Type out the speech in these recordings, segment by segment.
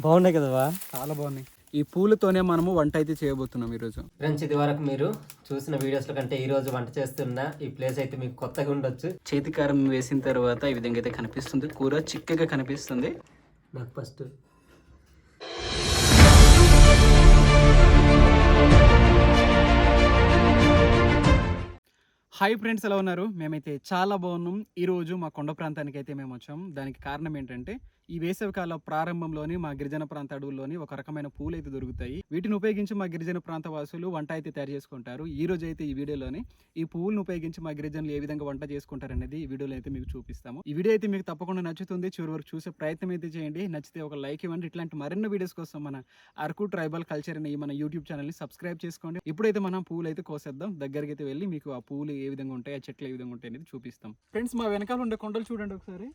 బాగున్నాయి కదా చాలా బాగున్నాయి. ఈ పూలతోనే మనము వంట అయితే చేయబోతున్నాం ఈరోజు. ఫ్రెండ్స్ ఇది వరకు మీరు చూసిన వీడియోస్ కంటే ఈ రోజు వంట చేస్తున్న ఈ ప్లేస్ అయితే మీకు కొత్తగా ఉండొచ్చు. చేతి కారం వేసిన తర్వాత ఈ విధంగా అయితే కనిపిస్తుంది. కూర చిక్కగా కనిపిస్తుంది. నాకు ఫస్ట్ హాయ్ ఫ్రెండ్స్ ఎలా ఉన్నారు? మేమైతే చాలా బాగున్నాం. ఈ రోజు మా కొండ ప్రాంతానికి అయితే మేము వచ్చాం. దానికి కారణం ఏంటంటే ఈ వేసవికాల ప్రారంభంలోని మా గిరిజన ప్రాంత అడవుల్లోని ఒక రకమైన పూలు అయితే దొరుకుతాయి. వీటిని ఉపయోగించి మా గిరిజన ప్రాంత వాసులు వంట అయితే తయారు చేసుకుంటారు. ఈ రోజు అయితే ఈ వీడియోలోని ఈ పువ్వులను ఉపయోగించి మా గిరిజనులు ఏ విధంగా వంట చేసుకుంటారు అనేది ఈ వీడియోలో అయితే మీకు చూపిస్తాము. ఈ వీడియో అయితే మీకు తప్పకుండా నచ్చుతుంది. చివరి వరకు చూసే ప్రయత్నం అయితే చేయండి. నచ్చితే ఒక లైక్ ఇవ్వండి. ఇట్లాంటి మరిన్ని వీడియోస్ కోసం మన అరకు ట్రైబల్ కల్చర్ అనే మన యూట్యూబ్ ఛానల్ని సబ్స్క్రైబ్ చేసుకోండి. ఇప్పుడైతే మనం పూలు అయితే కోసేద్దాం. దగ్గరికి అయితే వెళ్ళి మీకు ఆ పూలు ఏ విధంగా ఉంటాయి ఆ చెట్లు ఏ విధంగా ఉంటాయి అనేది చూపిస్తాం. ఫ్రెండ్స్ మా వెనకాల ఉండే కొండలు చూడండి ఒకసారి.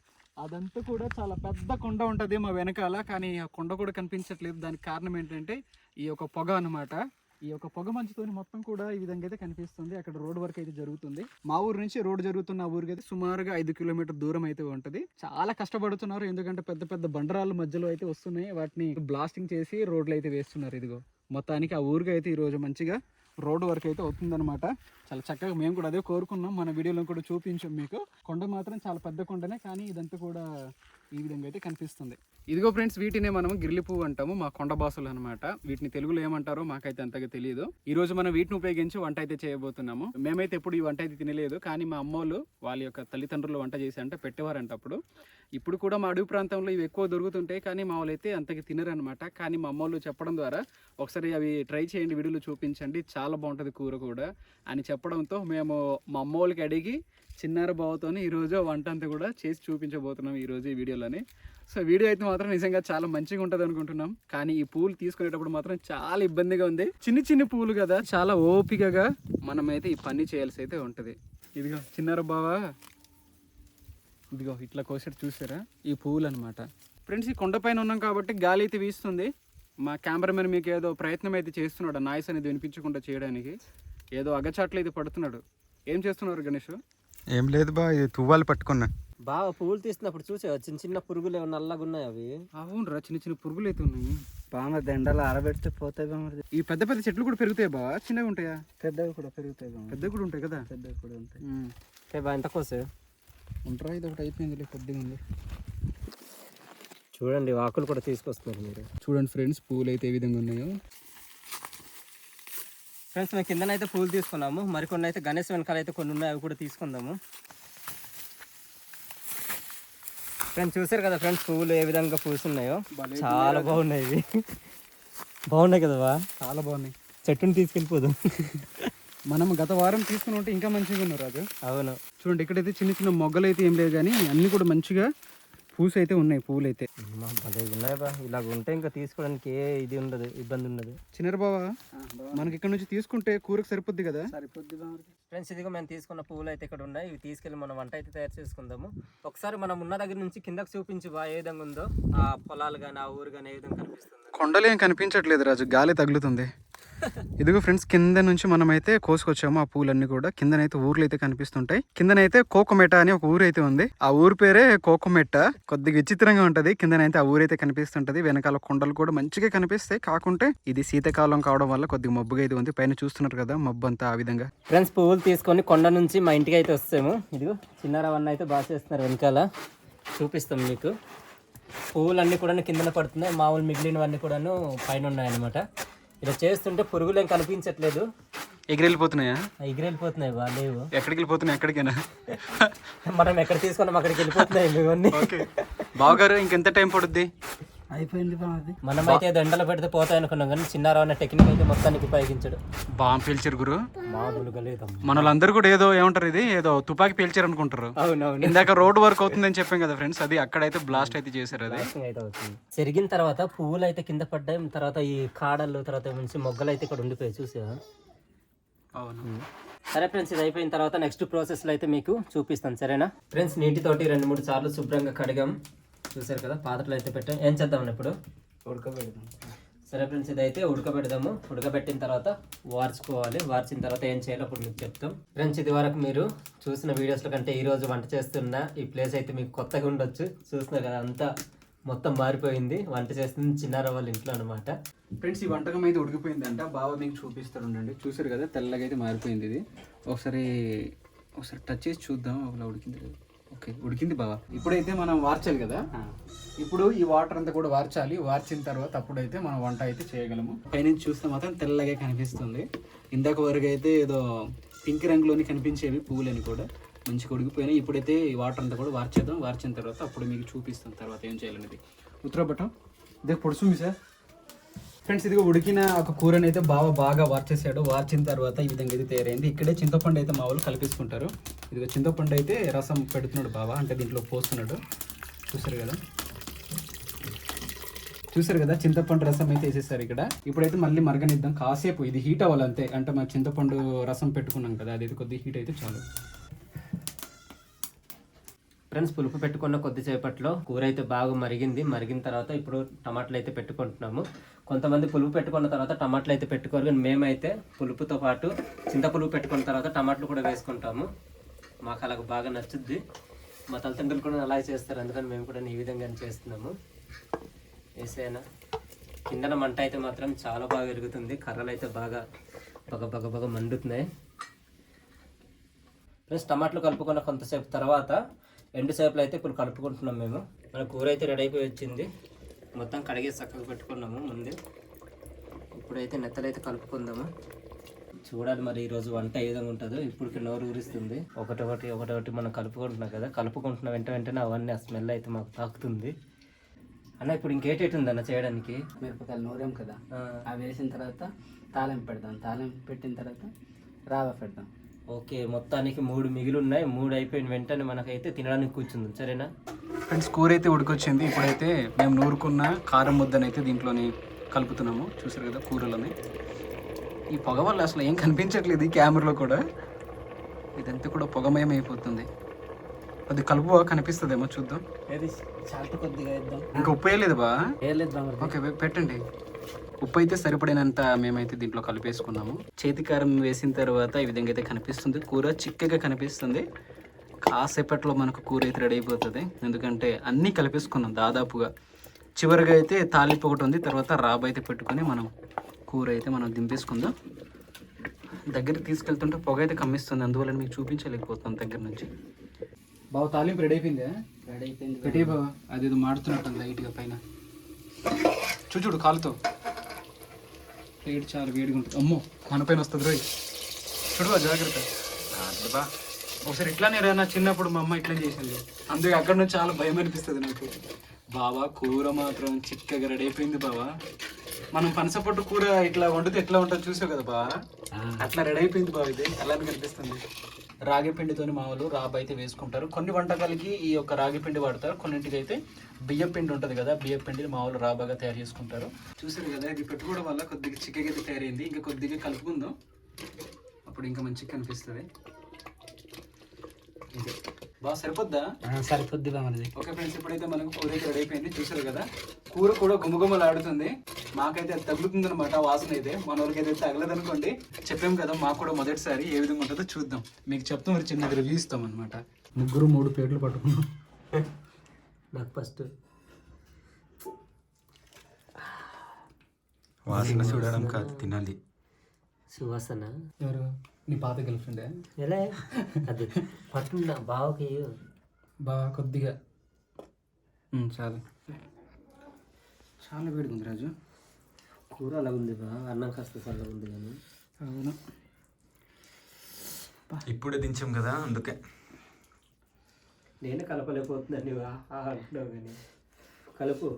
అదంతా కూడా చాలా పెద్ద కొండ ఉంటుంది మా వెనకాల కానీ ఆ కొండ కూడా కనిపించట్లేదు. దానికి కారణం ఏంటంటే ఈ యొక్క పొగ అన్నమాట. ఈ యొక్క పొగ మంచుతోని మొత్తం కూడా ఈ విధంగా అయితే కనిపిస్తుంది. అక్కడ రోడ్ వర్క్ అయితే జరుగుతుంది. మా ఊరు నుంచి రోడ్ జరుగుతున్న ఆ ఊరికి అయితే సుమారుగా ఐదు కిలోమీటర్ దూరం అయితే ఉంటుంది. చాలా కష్టపడుతున్నారు. ఎందుకంటే పెద్ద పెద్ద బండరాళ్ళ మధ్యలో అయితే వస్తున్నాయి. వాటిని బ్లాస్టింగ్ చేసి రోడ్లు అయితే వేస్తున్నారు. ఇదిగో మొత్తానికి ఆ ఊరికి అయితే ఈరోజు మంచిగా రోడ్డు వరకు అయితే అవుతుందన్నమాట. చాలా చక్కగా మేము కూడా అదే కోరుకున్నాం. మన వీడియోలో కూడా చూపించాం మీకు. కొండ మాత్రం చాలా పెద్ద కొండనే కానీ ఇదంతా కూడా ఈ విధంగా అయితే కనిపిస్తుంది. ఇదిగో ఫ్రెండ్స్ వీటినే మనం గిర్లి పువ్వు అంటాము మా కొండ బాసులు అనమాట వీటిని తెలుగులో ఏమంటారో మాకైతే అంతగా తెలియదు ఈ రోజు మనం వీటిని ఉపయోగించి వంట అయితే చేయబోతున్నాము. మేమైతే ఎప్పుడు ఈ వంట అయితే తినలేదు కానీ మా అమ్మోళ్ళు వాళ్ళ యొక్క తల్లిదండ్రులు వంట చేసి అంటే పెట్టేవారంట అప్పుడు. ఇప్పుడు కూడా మా అడవి ప్రాంతంలో ఇవి ఎక్కువ దొరుకుతుంటాయి కానీ మా వాళ్ళైతే అయితే అంతగా తినరనమాట కానీ మా అమ్మోళ్ళు చెప్పడం ద్వారా ఒకసారి అవి ట్రై చేయండి వీడియోలు చూపించండి చాలా బాగుంటుంది కూర కూడా అని చెప్పడంతో మేము మా అమ్మ వాళ్ళకి అడిగి చిన్నారు బావతోని ఈరోజు వంట అంతా కూడా చేసి చూపించబోతున్నాం ఈరోజు ఈ వీడియోలోని. సో వీడియో అయితే మాత్రం నిజంగా చాలా మంచిగా ఉంటుంది అనుకుంటున్నాం. కానీ ఈ పూలు తీసుకునేటప్పుడు మాత్రం చాలా ఇబ్బందిగా ఉంది. చిన్ని చిన్ని పూలు కదా చాలా ఓపికగా మనమైతే ఈ పని చేయాల్సి అయితే ఉంటుంది. ఇదిగో చిన్నారు బావా ఇదిగో ఇట్లా కోసేటి చూసారా? ఈ పువ్వులు అనమాట ఫ్రెండ్స్ ఈ కొండపైన ఉన్నాం కాబట్టి గాలి అయితే వీస్తుంది. మా కెమెరామెన్ మీకు ఏదో ప్రయత్నం అయితే చేస్తున్నాడు నాయిస్ అనేది వినిపించకుండా చేయడానికి. ఏదో అగచాట్లు అయితే పడుతున్నాడు. ఏం చేస్తున్నారు గణేష్? ఏం లేదు బా ఇది తువ్వాలు పట్టుకున్నా. బాగా పువ్వులు తీసినప్పుడు చూసే చిన్న చిన్న పురుగులు నల్లగా ఉన్నాయి అవి? అవునరా చిన్న చిన్న పురుగులు అయితే ఉన్నాయి. బాగా దండలు ఆరబెడితే పోతాయి బాగా ఈ పెద్ద పెద్ద చెట్లు కూడా పెరుగుతాయి బా చిన్నగా ఉంటాయా? పెద్దవి కూడా పెరుగుతాయి బాగా పెద్దవి కూడా ఉంటాయి కదా? పెద్దవి కూడా ఉంటాయి. ఉమ్. ఉంటారా? ఇది ఒకటి అయిపోయింది కొద్దిగా ఉంది. చూడండి ఆకులు కూడా తీసుకొస్తున్నారు మీరు. చూడండి ఫ్రెండ్స్ పూలు అయితే ఏ విధంగా ఉన్నాయో. ఫ్రెండ్స్ మేము కిందనైతే పూలు తీసుకున్నాము. మరికొన్ని అయితే గణేష్ వెనకాల అయితే కొన్ని ఉన్నాయి అవి కూడా తీసుకుందాము. ఫ్రెండ్స్ చూసారు కదా ఫ్రెండ్స్ పువ్వులు ఏ విధంగా పూస్తున్నాయో. చాలా బాగున్నాయి ఇవి. బాగున్నాయి కదా చాలా బాగున్నాయి. చెట్టుని తీసుకెళ్ళిపోదు. మనం గత వారం తీసుకుని ఉంటే ఇంకా మంచిగా ఉన్నారు రాజు. అవును. చూడండి ఇక్కడైతే చిన్న చిన్న మొగ్గలు అయితే ఏం లేవు కానీ అన్ని కూడా మంచిగా పూసి అయితే ఉన్నాయి పూలు అయితే ఉన్నాయి బా. ఇలాగ ఉంటే ఇంకా తీసుకోవడానికి ఏ ఇది ఉండదు ఇబ్బంది ఉండదు. చిన్నర బావా మనకి ఇక్కడ నుంచి తీసుకుంటే కూరకు సరిపోద్ది కదా? సరిపోద్ది ఫ్రెండ్స్ ఇదిగో మేము తీసుకున్న పువ్వులు అయితే ఇక్కడ ఉన్నాయి. ఇవి తీసుకెళ్ళి మనం వంట అయితే తయారు చేసుకుందాము. ఒకసారి మనం ఉన్న దగ్గర నుంచి కిందకి చూపించి బా ఏ విధంగా ఉందో. ఆ పొలాలు కానీ ఆ ఊరు కానీ ఏ విధంగా కనిపిస్తుంది. కొండలు ఏం కనిపించట్లేదు రాజు గాలి తగులుతుంది. ఇదిగో ఫ్రెండ్స్ కింద నుంచి మనం అయితే కోసుకొచ్చాము ఆ పూలన్నీ కూడా. కిందనైతే ఊర్లు అయితే కనిపిస్తుంటాయి. కిందనైతే కోకోమెట్ట అని ఒక ఊరు అయితే ఉంది. ఆ ఊరు పేరే కోకోమెట్ట. కొద్దిగా విచిత్రంగా ఉంటది. కిందనైతే ఆ ఊరైతే కనిపిస్తుంటది. వెనకాల కొండలు కూడా మంచిగా కనిపిస్తాయి. కాకుంటే ఇది శీతాకాలం కావడం వల్ల కొద్దిగా మబ్బుగా అయితే ఉంది. పైన చూస్తున్నారు కదా మబ్బు అంతా ఆ విధంగా. ఫ్రెండ్స్ పువ్వులు తీసుకొని కొండ నుంచి మా ఇంటికి అయితే వస్తాము ఇదిగో చిన్నారావన్న అయితే బాగా చేస్తున్నారు వెనకాల. చూపిస్తాం మీకు. పువ్వులన్నీ కూడా కిందన పడుతున్నాయి. మామూలు మిగిలినవన్నీ కూడాను పైన ఉన్నాయన్నమాట. ఇలా చేస్తుంటే పురుగులు ఏం కనిపించట్లేదు. ఎగిరెళ్ళిపోతున్నాయా? ఎగిరెళ్ళిపోతున్నాయి బా లేవు. ఎక్కడికి వెళ్ళిపోతున్నాయి ఎక్కడికైనా? మనం ఎక్కడ తీసుకున్నాం అక్కడికి వెళ్ళిపోతున్నాయి ఇవన్నీ. ఓకే. బావగారు ఇంకెంత టైం పడుద్ది? అయిపోయింది బాగా మనం అయితే దండలు పెడితే పోతాయి అనుకున్నాం కానీ చిన్నారావు అన్న టెక్నిక్ అయితే మొత్తానికి ఉపయోగించాడు. బాంబు పేల్చారు గురు. మామూలుగా లేదమ్మా. మన వాళ్ళందరూ కూడా ఏదో ఏమంటారు ఇది? ఏదో తుపాకీ పేల్చారు అనుకుంటారు. అవునవును. ఇందాక రోడ్ వర్క్ అవుతుందని చెప్పాం కదా ఫ్రెండ్స్ అది అక్కడైతే బ్లాస్ట్ అయితే చేశారు అది. బ్లాస్టింగ్ అయితే అవుతుంది. చెరిగిన తర్వాత పువ్వులు అయితే కింద పడ్డాయి తర్వాత ఈ కాడలు తర్వాత మంచి మొగ్గలు అయితే ఇక్కడ ఉండిపోయాయి చూసా అవును. సరే ఫ్రెండ్స్ ఇది అయిపోయిన తర్వాత నెక్స్ట్ ప్రాసెస్లో అయితే మీకు చూపిస్తాను సరేనా? ఫ్రెండ్స్ నీటితోటి రెండు మూడు సార్లు శుభ్రంగా కడిగాం. చూసారు కదా పాత్రలు అయితే పెట్టాం. ఏం చేద్దాం ఇప్పుడు? ఉడకబెడదాం. సరే ఫ్రెండ్స్ ఇదైతే ఉడకబెడదాము. ఉడకబెట్టిన తర్వాత వార్చుకోవాలి. వార్చిన తర్వాత ఏం చేయాలో అప్పుడు మీకు చెప్తాం. ఫ్రెండ్స్ ఇది వరకు మీరు చూసిన వీడియోస్లో కంటే ఈ రోజు వంట చేస్తున్న ఈ ప్లేస్ అయితే మీకు కొత్తగా ఉండొచ్చు. చూస్తున్నారు కదా అంతా మొత్తం మారిపోయింది. వంట చేస్తుంది చిన్నార వాళ్ళ ఇంట్లో అనమాట ఫ్రెండ్స్ ఈ వంటకం అయితే ఉడికిపోయిందంట. బావ మీకు చూపిస్తాడు ఉండండి. చూసారు కదా తెల్లగా అయితే మారిపోయింది ఇది. ఒకసారి ఒకసారి టచ్ చేసి చూద్దాం ఒకలా ఉడికింది కదా. ఓకే ఉడికింది బావ. ఇప్పుడైతే మనం వార్చాలి కదా? ఇప్పుడు ఈ వాటర్ అంతా కూడా వార్చాలి. వార్చిన తర్వాత అప్పుడైతే మనం వంట అయితే చేయగలము. పైనుంచి చూస్తే మాత్రం తెల్లగా కనిపిస్తుంది. ఇందాక వరకు అయితే ఏదో పింక్ రంగులోని కనిపించేవి పువ్వులని కూడా. మంచిగా ఉడికిపోయినాయి. ఇప్పుడైతే ఈ వాటర్ అంతా కూడా వార్చేద్దాం. వార్చిన తర్వాత అప్పుడు మీకు చూపిస్తాం తర్వాత ఏం చేయాలనేది. ఉత్తరపటం ఇదే పొడుస్తుంది సార్. ఫ్రెండ్స్ ఇదిగో ఉడికిన ఒక కూరని అయితే బాగా బాగా వార్చేసాడు. వార్చిన తర్వాత ఈ విధంగా ఇది తయారైంది. ఇక్కడే చింతపండు అయితే మా వాళ్ళు కలిపేసుకుంటారు. ఇదిగో చింతపండు అయితే రసం పెడుతున్నాడు బాబా అంటే దీంట్లో పోస్తున్నాడు. చూసారు కదా? చూసారు కదా? చింతపండు రసం అయితే వేసేసారు ఇక్కడ. ఇప్పుడైతే మళ్ళీ మరగనిద్దాం. కాసేపు ఇది హీట్ అవ్వాలి అంతే అంటే మా చింతపండు రసం పెట్టుకున్నాం కదా అది కొద్దిగా హీట్ అయితే చాలు. ఫ్రెండ్స్ పులుపు పెట్టుకున్న కొద్దిసేపట్లో కూర అయితే బాగా మరిగింది. మరిగిన తర్వాత ఇప్పుడు టమాటాలు అయితే పెట్టుకుంటున్నాము. కొంతమంది పులుపు పెట్టుకున్న తర్వాత టమాటాలు అయితే పెట్టుకోరు కానీ మేమైతే పులుపుతో పాటు చింత పులుపు పెట్టుకున్న తర్వాత టమాటాలు కూడా వేసుకుంటాము. మాకు అలాగ బాగా నచ్చుద్ది. మా తల్లిదండ్రులు కూడా అలా చేస్తారు అందుకని మేము కూడా ఈ విధంగా చేస్తున్నాము. వేసేనా కిందన మంట అయితే మాత్రం చాలా బాగా పెరుగుతుంది కర్రలు అయితే బాగా బగ బగ బగ మండుతున్నాయి. ప్లస్ టమాటాలు కలుపుకున్న కొంతసేపు తర్వాత ఎండు చేపలు అయితే ఇప్పుడు కలుపుకుంటున్నాం మేము. మన కూర అయితే రెడీ అయిపోయి వచ్చింది. మొత్తం కడిగేసి చక్కగా పెట్టుకున్నాము ముందే. ఇప్పుడైతే నెత్తలు అయితే కలుపుకుందాము. చూడాలి మరి ఈరోజు వంట ఏ విధంగా ఉంటుందో. ఇప్పుడు నోరు ఊరిస్తుంది. ఒకటొకటి ఒకటొకటి మనం కలుపుకుంటున్నాం కదా. కలుపుకుంటున్న వెంట వెంటనే అవన్నీ ఆ స్మెల్ అయితే మాకు తాకుతుంది. అన్న ఇప్పుడు ఇంకేటేటి ఉంది అన్న చేయడానికి? మిరపకాయలు నూరాం కదా. అవి వేసిన తర్వాత తాలింపు పెడదాం. తాలింపు పెట్టిన తర్వాత రావ పెడదాం. ఓకే మొత్తానికి మూడు మిగిలి ఉన్నాయి మూడు అయిపోయిన వెంటనే మనకైతే తినడానికి కూర్చుంది. సరేనా? ఫ్రెండ్స్ కూర అయితే ఉడికొచ్చింది. ఇప్పుడైతే మేము నూరుకున్న కారం ముద్దనైతే దీంట్లోని కలుపుతున్నాము. చూసారు కదా కూరలని. ఈ పొగ వల్ల అసలు ఏం కనిపించట్లేదు ఈ కెమెరాలో కూడా. ఇదంతా కూడా పొగమయం అయిపోతుంది. అది కలుపు కనిపిస్తుందేమో చూద్దాం. ఏది? సాల్ట్ కొద్దిగా ఇంకా ఉప్పు వేయలేదు బా ఓకే పెట్టండి. ఉప్పు అయితే సరిపడినంత మేమైతే దీంట్లో కలిపేసుకున్నాము. చేతి కారం వేసిన తర్వాత ఈ విధంగా అయితే కనిపిస్తుంది. కూర చిక్కగా కనిపిస్తుంది. కాసేపట్లో మనకు కూర అయితే రెడీ అయిపోతుంది. ఎందుకంటే అన్నీ కలిపేసుకున్నాం దాదాపుగా. చివరిగా అయితే తాలింపు ఒకటి ఉంది. తర్వాత రాబ్ అయితే పెట్టుకొని మనం కూర అయితే మనం దింపేసుకుందాం. దగ్గరికి తీసుకెళ్తుంటే పొగ అయితే కమ్మిస్తుంది. అందువల్ల మీకు చూపించలేకపోతున్నాం దగ్గర నుంచి. బాబు తాలింపు రెడీ అయిపోయిందా? రెడీ అయిపోయింది పెట్టే బాబా అది మాడుతున్నట్టు లైట్గా పైన. చూ చూడు కాలుతో. వేడి చాలా వేడిగా ఉంటుంది. అమ్మో పైన వస్తుంది రోయ్. చూడవా జాగ్రత్త. బా. ఒకసారి ఇట్లానే రా నా చిన్నప్పుడు మా అమ్మ ఇట్లా చేసింది. అందుకే అక్కడ నుంచి చాలా భయం అనిపిస్తుంది నాకు. బావా కూర మాత్రం చిక్కగా రెడీ అయిపోయింది బావా. మనం పనసపట్టు కూర ఇట్లా వండితే ఎట్లా ఉంటుందో చూసావు కదా బా అట్లా రెడీ అయిపోయింది బావ ఇది. అలానే కనిపిస్తుంది రాగి పిండితోని మామూలు రాబ్ అయితే వేసుకుంటారు. కొన్ని వంటకాలకి ఈ యొక్క రాగి పిండి వాడతారు. కొన్నింటికి అయితే బియ్యం పిండి ఉంటుంది కదా బియ్యం పిండిని మామూలు రాబాగా తయారు చేసుకుంటారు. చూసారు కదా ఇది పెట్టుకోవడం వల్ల కొద్దిగా చిక్కగా అయితే తయారైంది. ఇంకా కొద్దిగా కలుపుకుందాం. అప్పుడు ఇంకా మంచిగా కనిపిస్తుంది. బాగా సరిపోద్దా? సరిపోద్ది ఓకే ఫ్రెండ్స్ ఇప్పుడైతే మనకు కూర రెడీ అయిపోయింది. చూసారు కదా కూర కూడా గుమగుమలాడుతుంది. మాకైతే అది తగులుతుంది అనమాట వాసన అయితే. మన అయితే తగలదు అనుకోండి చెప్పాం కదా మాకు కూడా మొదటిసారి ఏ విధంగా ఉంటుందో చూద్దాం. మీకు చెప్తాం మరి చిన్న రివ్యూ ఇస్తాం అనమాట ముగ్గురు మూడు ప్లేట్లు పట్టుకున్నాం. నాకు ఫస్ట్. వాసన చూడడం కాదు తినాలి. సువాసన. ఎవరు? నీ పాత గర్ల్ ఫ్రెండ్? ఎలా? అది పట్టున్న బావకి బాగా కొద్దిగా. చాలు. చాలా వేడిగా ఉంది రాజు. కూర అలా ఉంది బా అన్నం కాస్త చల్లగా ఉంది కానీ. అవును. ఇప్పుడే దించాం కదా అందుకే. నేను ఆ అంటున్నావు కానీ. కలుపు.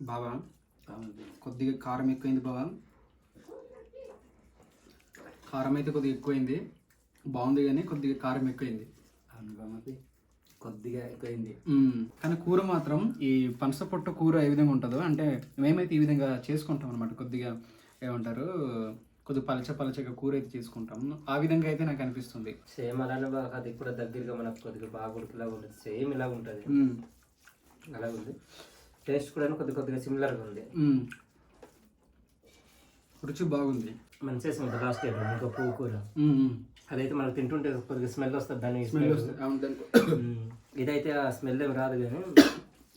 బావా బామర్ది కొద్దిగా కారం ఎక్కువైంది బావా. కారం అయితే కొద్దిగా ఎక్కువైంది. బాగుంది కానీ కొద్దిగా కారం ఎక్కువైంది. కొద్దిగా ఎక్కువైంది. కానీ కూర మాత్రం ఈ పనస పొట్టు కూర ఏ విధంగా ఉంటుందో అంటే మేమైతే ఈ విధంగా చేసుకుంటాం అనమాట కొద్దిగా ఏమంటారు కొద్దిగా పలచ పలచగా కూర అయితే చేసుకుంటాం. ఆ విధంగా అయితే నాకు అనిపిస్తుంది. సేమ్ అలానే బాగా అది కూడా దగ్గరగా మనకు కొద్దిగా బాగా ఉడికిలాగా ఉంటుంది సేమ్ ఇలాగ ఉంటుంది. మ్మ్. అలాగ ఉంది. టేస్ట్ కూడా కొద్ది కొద్దిగా సిమిలర్గా ఉంది. రుచి బాగుంది. మంచిగా ఉంటుంది లాస్ట్ ఇయర్ ఇంకో పువ్వు కూర. అదైతే మనకు తింటుంటే కొద్దిగా స్మెల్ వస్తుంది దాని స్మెల్ వస్తుంది ఇదైతే ఆ స్మెల్ ఏమి రాదు కానీ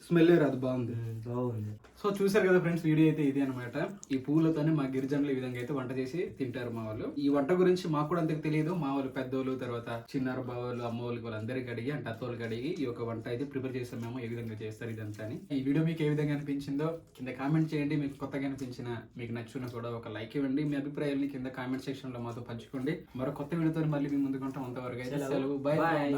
స్మెల్ రాదు బాగుంది. బాగుంది. సో చూసారు కదా ఫ్రెండ్స్ వీడియో అయితే ఇది అనమాట ఈ పూలతోనే మా గిరిజనులు ఈ విధంగా అయితే వంట చేసి తింటారు మా వాళ్ళు. ఈ వంట గురించి మాకు కూడా అంతకు తెలియదు. మా వాళ్ళు పెద్దోళ్ళు తర్వాత చిన్నారు బావాళ్ళు అమ్మ వాళ్ళకి వాళ్ళందరికీ అడిగి అంటే అత్తోళ్ళకి అడిగి ఈ యొక్క వంట అయితే ప్రిపేర్ చేస్తాం మేము. ఏ విధంగా చేస్తారు ఇదంతా అని. ఈ వీడియో మీకు ఏ విధంగా అనిపించిందో కింద కామెంట్ చేయండి. మీకు కొత్తగా అనిపించిన మీకు నచ్చిన కూడా ఒక లైక్ ఇవ్వండి. మీ అభిప్రాయాన్ని కింద కామెంట్ సెక్షన్లో మాతో పంచుకోండి. మరో కొత్త వీడియోతో మళ్ళీ మీ ముందుకుంటాం అంతవరకు అయితే సెలవు. బాయ్. బాయ్.